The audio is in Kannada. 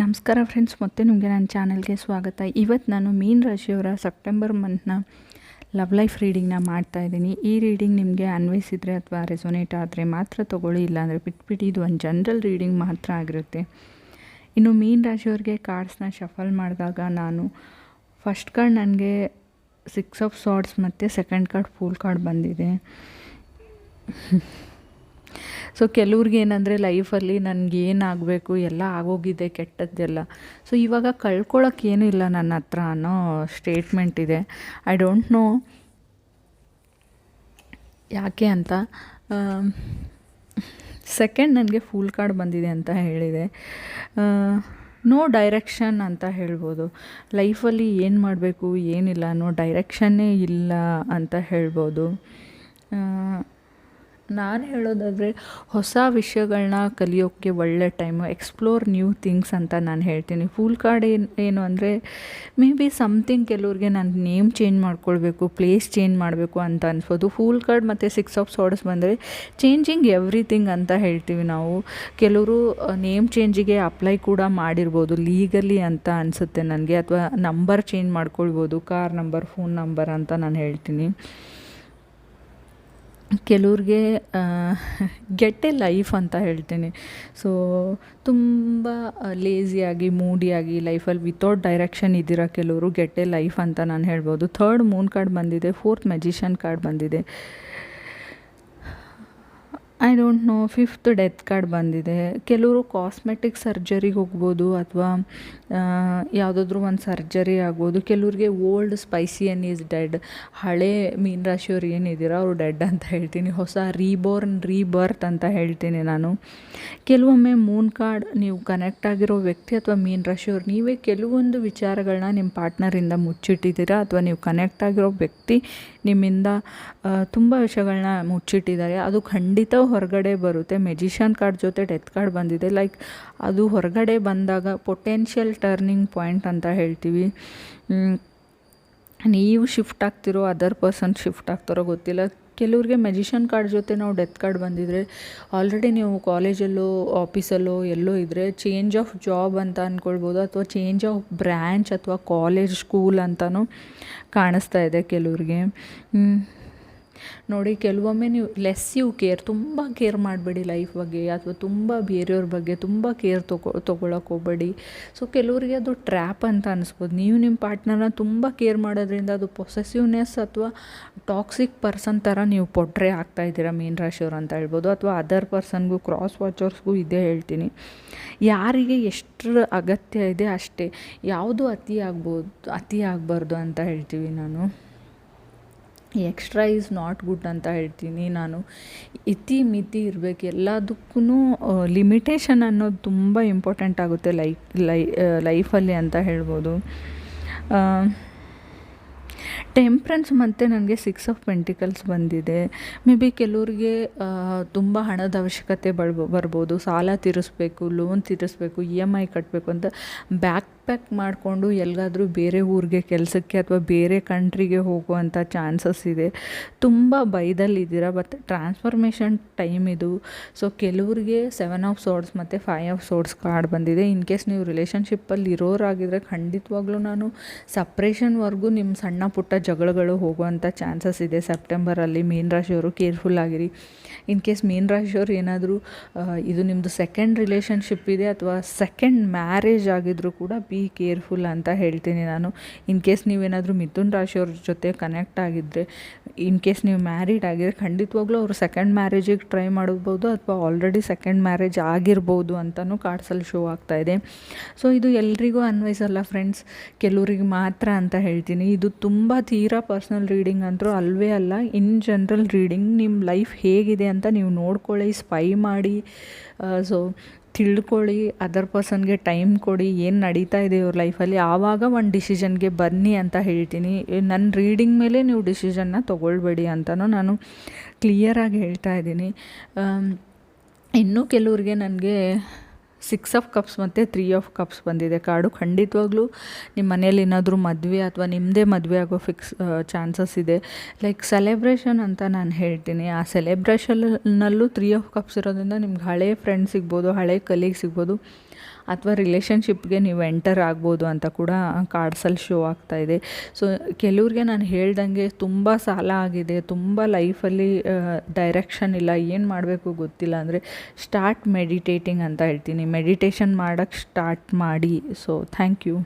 ನಮಸ್ಕಾರ ಫ್ರೆಂಡ್ಸ್ ಮತ್ತೆ ನಿಮಗೆ ನನ್ನ ಚಾನಲ್ಗೆ ಸ್ವಾಗತ. ಇವತ್ತು ನಾನು ಮೀನ್ ರಾಶಿಯವರ ಸೆಪ್ಟೆಂಬರ್ ಮಂತ್ನ ಲವ್ ಲೈಫ್ ರೀಡಿಂಗ್ನ ಮಾಡ್ತಾ ಇದ್ದೀನಿ. ಈ ರೀಡಿಂಗ್ ನಿಮಗೆ ಅನ್ವಯಿಸಿದರೆ ಅಥವಾ ರೆಸೊನೇಟ್ ಆದರೆ ಮಾತ್ರ ತೊಗೊಳ್ಳಿ, ಇಲ್ಲಾಂದರೆ ಬಿಟ್ಬಿಟ್ಟು ಇದು ಒಂದು ಜನರಲ್ ರೀಡಿಂಗ್ ಮಾತ್ರ ಆಗಿರುತ್ತೆ. ಇನ್ನು ಮೀನ್ ರಾಶಿಯವ್ರಿಗೆ ಕಾರ್ಡ್ಸ್ನ ಶಫಲ್ ಮಾಡಿದಾಗ ನಾನು ಫಸ್ಟ್ ಕಾರ್ಡ್ ನನಗೆ ಸಿಕ್ಸ್ ಆಫ್ ಸಾರ್ಡ್ಸ್ ಮತ್ತು ಸೆಕೆಂಡ್ ಕಾರ್ಡ್ ಫೂಲ್ ಕಾರ್ಡ್ ಬಂದಿದೆ. ಸೊ ಕೆಲವ್ರಿಗೆ ಏನಂದರೆ ಲೈಫಲ್ಲಿ ನನಗೆ ಏನಾಗಬೇಕು, ಎಲ್ಲ ಆಗೋಗಿದೆ, ಕೆಟ್ಟದ್ದೆಲ್ಲ. ಸೊ ಇವಾಗ ಕಳ್ಕೊಳ್ಳೋಕೆ ಏನೂ ಇಲ್ಲ ನನ್ನ ಹತ್ರ ಅನ್ನೋ ಸ್ಟೇಟ್ಮೆಂಟ್ ಇದೆ. ಐ ಡೋಂಟ್ ನೋ ಯಾಕೆ ಅಂತ. ಸೆಕೆಂಡ್ ನನಗೆ ಫುಲ್ ಕಾರ್ಡ್ ಬಂದಿದೆ ಅಂತ ಹೇಳಿದೆ. ನೋ ಡೈರೆಕ್ಷನ್ ಅಂತ ಹೇಳ್ಬೋದು. ಲೈಫಲ್ಲಿ ಏನು ಮಾಡಬೇಕು, ಏನಿಲ್ಲ ನೋ ಡೈರೆಕ್ಷನ್ನೇ ಇಲ್ಲ ಅಂತ ಹೇಳ್ಬೋದು. ನಾನು ಹೇಳೋದಾದರೆ ಹೊಸ ವಿಷಯಗಳನ್ನ ಕಲಿಯೋಕ್ಕೆ ಒಳ್ಳೆ ಟೈಮು ಎಕ್ಸ್ಪ್ಲೋರ್ ನ್ಯೂ ಥಿಂಗ್ಸ್ ಅಂತ ನಾನು ಹೇಳ್ತೀನಿ. ಫುಲ್ ಕಾರ್ಡ್ ಏನು ಏನು ಅಂದರೆ ಮೇ ಬಿ ಸಮಥಿಂಗ್ ಕೆಲವ್ರಿಗೆ ನಾನು ನೇಮ್ ಚೇಂಜ್ ಮಾಡ್ಕೊಳ್ಬೇಕು ಪ್ಲೇಸ್ ಚೇಂಜ್ ಮಾಡಬೇಕು ಅಂತ ಅನ್ಸ್ಬೋದು ಫುಲ್ ಕಾರ್ಡ್ ಮತ್ತು ಸಿಕ್ಸ್ ಆಫ್ ಸಾರ್ಡ್ಸ್ ಬಂದರೆ ಚೇಂಜಿಂಗ್ ಎವ್ರಿಥಿಂಗ್ ಅಂತ ಹೇಳ್ತೀವಿ ನಾವು. ಕೆಲವರು ನೇಮ್ ಚೇಂಜಿಗೆ ಅಪ್ಲೈ ಕೂಡ ಮಾಡಿರ್ಬೋದು ಲೀಗಲಿ ಅಂತ ಅನಿಸುತ್ತೆ ನನಗೆ. ಅಥವಾ ನಂಬರ್ ಚೇಂಜ್ ಮಾಡ್ಕೊಳ್ಬೋದು ಕಾರ್ ನಂಬರ್ ಫೋನ್ ನಂಬರ್ ಅಂತ ನಾನು ಹೇಳ್ತೀನಿ. ಕೆಲವ್ರಿಗೆ ಗೆಟ್ ಎ ಲೈಫ್ ಅಂತ ಹೇಳ್ತೀನಿ. ಸೊ ತುಂಬ ಲೇಸಿಯಾಗಿ ಮೂಡಿಯಾಗಿ ಲೈಫಲ್ಲಿ ವಿತೌಟ್ ಡೈರೆಕ್ಷನ್ ಇದ್ದೀರ ಕೆಲವರು ಗೆಟ್ ಎ ಲೈಫ್ ಅಂತ ನಾನು ಹೇಳ್ಬೋದು. ಥರ್ಡ್ ಮೂನ್ ಕಾರ್ಡ್ ಬಂದಿದೆ ಫೋರ್ತ್ ಮೆಜಿಷನ್ ಕಾರ್ಡ್ ಬಂದಿದೆ. I don't know fifth death card ಬಂದಿದೆ. ಕೆಲವರು ಕಾಸ್ಮೆಟಿಕ್ ಸರ್ಜರಿಗೆ ಹೋಗ್ಬೋದು ಅಥವಾ ಯಾವುದಾದ್ರೂ ಒಂದು ಸರ್ಜರಿ ಆಗ್ಬೋದು. ಕೆಲವ್ರಿಗೆ old spicy an is dead ಹಳೆ ಮೀನ್ ರಾಶಿಯವ್ರು ಏನಿದ್ದೀರೋ ಅವರು ಡೆಡ್ ಅಂತ ಹೇಳ್ತೀನಿ. ಹೊಸ ರೀಬೋರ್ನ್ ರೀಬರ್ತ್ ಅಂತ ಹೇಳ್ತೀನಿ ನಾನು. ಕೆಲವೊಮ್ಮೆ ಮೂನ್ ಕಾರ್ಡ್ ನೀವು ಕನೆಕ್ಟ್ ಆಗಿರೋ ವ್ಯಕ್ತಿ ಅಥವಾ ಮೀನ್ ರಾಶಿಯವ್ರು ನೀವೇ ಕೆಲವೊಂದು ವಿಚಾರಗಳನ್ನ ನಿಮ್ಮ ಪಾರ್ಟ್ನರಿಂದ ಮುಚ್ಚಿಟ್ಟಿದ್ದೀರಾ ಅಥವಾ ನೀವು ಕನೆಕ್ಟ್ ಆಗಿರೋ ವ್ಯಕ್ತಿ ನಿಮ್ಮಿಂದ ತುಂಬ ವಿಷಯಗಳನ್ನ ಮುಚ್ಚಿಟ್ಟಿದ್ದಾರೆ. ಅದು ಖಂಡಿತ ಹೊರಗಡೆ ಬರುತ್ತೆ. ಮೆಜಿಷಿಯನ್ ಕಾರ್ಡ್ ಜೊತೆ ಡೆತ್ ಕಾರ್ಡ್ ಬಂದಿದೆ. ಲೈಕ್ ಅದು ಹೊರಗಡೆ ಬಂದಾಗ ಪೊಟೆನ್ಷಿಯಲ್ ಟರ್ನಿಂಗ್ ಪಾಯಿಂಟ್ ಅಂತ ಹೇಳ್ತೀವಿ. ನೀವು ಶಿಫ್ಟ್ ಆಗ್ತಿರೋ ಅದರ್ ಪರ್ಸನ್ ಶಿಫ್ಟ್ ಆಗ್ತಾರೋ ಗೊತ್ತಿಲ್ಲ. ಕೆಲವ್ರಿಗೆ ಮೆಜಿಷನ್ ಕಾರ್ಡ್ ಜೊತೆ ನಾವು ಡೆತ್ ಕಾರ್ಡ್ ಬಂದಿದ್ರೆ ಆಲ್ರೆಡಿ ನೀವು ಕಾಲೇಜಲ್ಲೋ ಆಫೀಸಲ್ಲೋ ಎಲ್ಲೋ ಇದ್ದರೆ ಚೇಂಜ್ ಆಫ್ ಜಾಬ್ ಅಂತ ಅಂದ್ಕೊಳ್ಬೋದು ಅಥವಾ ಚೇಂಜ್ ಆಫ್ ಬ್ರ್ಯಾಂಚ್ ಅಥವಾ ಕಾಲೇಜ್ ಸ್ಕೂಲ್ ಅಂತಲೂ ಕಾಣಿಸ್ತಾ ಇದೆ ಕೆಲವ್ರಿಗೆ. ನೋಡಿ, ಕೆಲವೊಮ್ಮೆ ನೀವು ಲೆಸ್ ಯು ಕೇರ್ ತುಂಬ ಕೇರ್ ಮಾಡಬೇಡಿ ಲೈಫ್ ಬಗ್ಗೆ ಅಥವಾ ತುಂಬ ಬೇರೆಯವ್ರ ಬಗ್ಗೆ, ತುಂಬ ಕೇರ್ ತೊಗೊ ತೊಗೊಳಕ್ಕೆ ಹೋಗಬೇಡಿ. ಸೊ ಕೆಲವರಿಗೆ ಅದು ಟ್ರ್ಯಾಪ್ ಅಂತ ಅನಿಸ್ಬೋದು. ನೀವು ನಿಮ್ಮ ಪಾರ್ಟ್ನರ್ನ ತುಂಬ ಕೇರ್ ಮಾಡೋದ್ರಿಂದ ಅದು ಪೊಸೆಸಿವ್ನೆಸ್ ಅಥವಾ ಟಾಕ್ಸಿಕ್ ಪರ್ಸನ್ ಥರ ನೀವು ಪೊಟ್ರೆ ಆಗ್ತಾ ಇದ್ದೀರಾ ಮೀನ್ ರಾಶಿಯವ್ರು ಅಂತ ಹೇಳ್ಬೋದು. ಅಥವಾ ಅದರ್ ಪರ್ಸನ್ಗೂ ಕ್ರಾಸ್ ವಾಚರ್ಸ್ಗೂ ಇದೇ ಹೇಳ್ತೀನಿ. ಯಾರಿಗೆ ಎಷ್ಟರ ಅಗತ್ಯ ಇದೆ ಅಷ್ಟೇ. ಯಾವುದು ಅತಿ ಆಗ್ಬೋದು, ಅತಿ ಆಗಬಾರ್ದು ಅಂತ ಹೇಳ್ತೀವಿ ನಾನು. ಎಕ್ಸ್ಟ್ರಾ ಈಸ್ ನಾಟ್ ಗುಡ್ ಅಂತ ಹೇಳ್ತೀನಿ ನಾನು. ಇತಿ ಮಿತಿ ಇರಬೇಕು ಎಲ್ಲದಕ್ಕೂ ಲಿಮಿಟೇಷನ್ ಅನ್ನೋದು ತುಂಬ ಇಂಪಾರ್ಟೆಂಟ್ ಆಗುತ್ತೆ ಲೈ ಲೈ ಲೈಫಲ್ಲಿ ಅಂತ ಹೇಳ್ಬೋದು. ಟೆಂಪ್ರೆನ್ಸ್ ಮತ್ತು ನನಗೆ ಸಿಕ್ಸ್ ಆಫ್ ಪೆಂಟಿಕಲ್ಸ್ ಬಂದಿದೆ. ಮೇ ಬಿ ಕೆಲವ್ರಿಗೆ ತುಂಬ ಹಣದ ಅವಶ್ಯಕತೆ ಬಳ್ಬೋ, ಬರ್ಬೋದು. ಸಾಲ ತೀರಿಸ್ಬೇಕು ಲೋನ್ ತೀರಿಸ್ಬೇಕು ಇ ಎಂ ಐ ಕಟ್ಟಬೇಕು ಅಂತ ಬ್ಯಾಕ್ ಪ್ಯಾಕ್ ಮಾಡಿಕೊಂಡು ಎಲ್ಲಾದರೂ ಬೇರೆ ಊರಿಗೆ ಕೆಲಸಕ್ಕೆ ಅಥವಾ ಬೇರೆ ಕಂಟ್ರಿಗೆ ಹೋಗುವಂಥ ಚಾನ್ಸಸ್ ಇದೆ. ತುಂಬ ಬೈದಲ್ಲಿದ್ದೀರಾ, ಬಟ್ ಟ್ರಾನ್ಸ್ಫಾರ್ಮೇಷನ್ ಟೈಮ್ ಇದು. ಸೊ ಕೆಲವ್ರಿಗೆ ಸೆವೆನ್ ಆಫ್ ಸೋರ್ಡ್ಸ್ ಮತ್ತು ಫೈವ್ ಆಫ್ ಸೋರ್ಡ್ಸ್ ಕಾರ್ಡ್ ಬಂದಿದೆ. ಇನ್ ಕೇಸ್ ನೀವು ರಿಲೇಷನ್ಶಿಪ್ಪಲ್ಲಿ ಇರೋರಾಗಿದ್ದರೆ ಖಂಡಿತವಾಗ್ಲೂ ನಾನು ಸಪ್ರೇಷನ್ವರೆಗೂ ನಿಮ್ಮ ಸಣ್ಣ ಪುಟ್ಟ ಜಗಳಗಳು ಹೋಗುವಂಥ ಚಾನ್ಸಸ್ ಇದೆ. ಸೆಪ್ಟೆಂಬರಲ್ಲಿ ಮೀನ್ ರಾಶಿಯವರು ಕೇರ್ಫುಲ್ ಆಗಿರಿ. ಇನ್ ಕೇಸ್ ಮೀನ್ ರಾಶಿಯವರು ಏನಾದರೂ ಇದು ನಿಮ್ಮದು ಸೆಕೆಂಡ್ ರಿಲೇಷನ್ಶಿಪ್ ಇದೆ ಅಥವಾ ಸೆಕೆಂಡ್ ಮ್ಯಾರೇಜ್ ಆಗಿದ್ದರೂ ಕೂಡ ಬಿ ಕೇರ್ಫುಲ್ ಅಂತ ಹೇಳ್ತೀನಿ ನಾನು. ಇನ್ ಕೇಸ್ ನೀವೇನಾದರೂ ಮಿಥುನ್ ರಾಶಿಯವ್ರ ಜೊತೆ ಕನೆಕ್ಟ್ ಆಗಿದ್ದರೆ ಇನ್ ಕೇಸ್ ನೀವು ಮ್ಯಾರಿಡ್ ಆಗಿದ್ರೆ ಖಂಡಿತವಾಗ್ಲೂ ಅವರು ಸೆಕೆಂಡ್ ಮ್ಯಾರೇಜಿಗೆ ಟ್ರೈ ಮಾಡ್ಬೋದು ಅಥವಾ ಆಲ್ರೆಡಿ ಸೆಕೆಂಡ್ ಮ್ಯಾರೇಜ್ ಆಗಿರ್ಬೋದು ಅಂತಲೂ ಕಾರ್ಡ್ಸಲ್ಲಿ ಶೋ ಆಗ್ತಾ ಇದೆ. ಸೊ ಇದು ಎಲ್ರಿಗೂ ಅನ್ವಯಿಸಲ್ಲ ಫ್ರೆಂಡ್ಸ್ ಕೆಲವರಿಗೆ ಮಾತ್ರ ಅಂತ ಹೇಳ್ತೀನಿ. ಇದು ತುಂಬ ತೀರಾ ಪರ್ಸ್ನಲ್ ರೀಡಿಂಗ್ ಅಂತರೂ ಅಲ್ವೇ ಅಲ್ಲ ಇನ್ ಜನರಲ್ ರೀಡಿಂಗ್ ನಿಮ್ಮ ಲೈಫ್ ಹೇಗಿದೆ ಅಂತ ನೀವು ನೋಡ್ಕೊಳ್ಳಿ ಸ್ಪೈ ಮಾಡಿ. ಸೊ ತಿಳ್ಕೊಳ್ಳಿ ಅದರ್ ಪರ್ಸನ್ಗೆ ಟೈಮ್ ಕೊಡಿ, ಏನು ನಡೀತಾ ಇದೆ ಇವ್ರ ಲೈಫಲ್ಲಿ ಆವಾಗ ಒಂದು ಡಿಸಿಷನ್ಗೆ ಬನ್ನಿ ಅಂತ ಹೇಳ್ತೀನಿ. ನನ್ನ ರೀಡಿಂಗ್ ಮೇಲೆ ನೀವು ಡಿಸಿಷನ್ನ ತೊಗೊಳ್ಬೇಡಿ ಅಂತಲೂ ನಾನು ಕ್ಲಿಯರಾಗಿ ಹೇಳ್ತಾ ಇದ್ದೀನಿ. ಇನ್ನೂ ಕೆಲವ್ರಿಗೆ ನನಗೆ ಸಿಕ್ಸ್ ಆಫ್ ಕಪ್ಸ್ ಮತ್ತು ತ್ರೀ ಆಫ್ ಕಪ್ಸ್ ಬಂದಿದೆ. ಕಾರ್ಡು ಖಂಡಿತವಾಗ್ಲೂ ನಿಮ್ಮ ಮನೇಲಿ ಏನಾದರೂ ಮದುವೆ ಅಥವಾ ನಿಮ್ಮದೇ ಮದುವೆ ಆಗೋ ಫಿಕ್ಸ್ ಚಾನ್ಸಸ್ ಇದೆ. ಲೈಕ್ ಸೆಲೆಬ್ರೇಷನ್ ಅಂತ ನಾನು ಹೇಳ್ತೀನಿ. ಆ ಸೆಲೆಬ್ರೇಷನ್ನಲ್ಲೂ ತ್ರೀ ಆಫ್ ಕಪ್ಸ್ ಇರೋದ್ರಿಂದ ನಿಮ್ಗೆ ಹಳೆ ಫ್ರೆಂಡ್ಸ್ ಸಿಗ್ಬೋದು, ಹಳೆ ಕಲೀಗ್ ಸಿಗ್ಬೋದು. ಅಥವಾ ರಿಲೇಷನ್ಶಿಪ್ಗೆ ನೀವು ಎಂಟರ್ ಆಗ್ಬೋದು ಅಂತ ಕೂಡ ಕಾರ್ಡ್ಸಲ್ಲಿ ಶೋ ಆಗ್ತಾ ಇದೆ. ಸೊ ಕೆಲವ್ರಿಗೆ ನಾನು ಹೇಳ್ದಂಗೆ ತುಂಬ ಸಾಲ ಆಗಿದೆ, ತುಂಬ ಲೈಫಲ್ಲಿ ಡೈರೆಕ್ಷನ್ ಇಲ್ಲ, ಏನು ಮಾಡಬೇಕು ಗೊತ್ತಿಲ್ಲ ಅಂದರೆ ಸ್ಟಾರ್ಟ್ ಮೆಡಿಟೇಟಿಂಗ್ ಅಂತ ಹೇಳ್ತೀನಿ. ಮೆಡಿಟೇಷನ್ ಮಾಡೋಕ್ಕೆ ಸ್ಟಾರ್ಟ್ ಮಾಡಿ. So thank you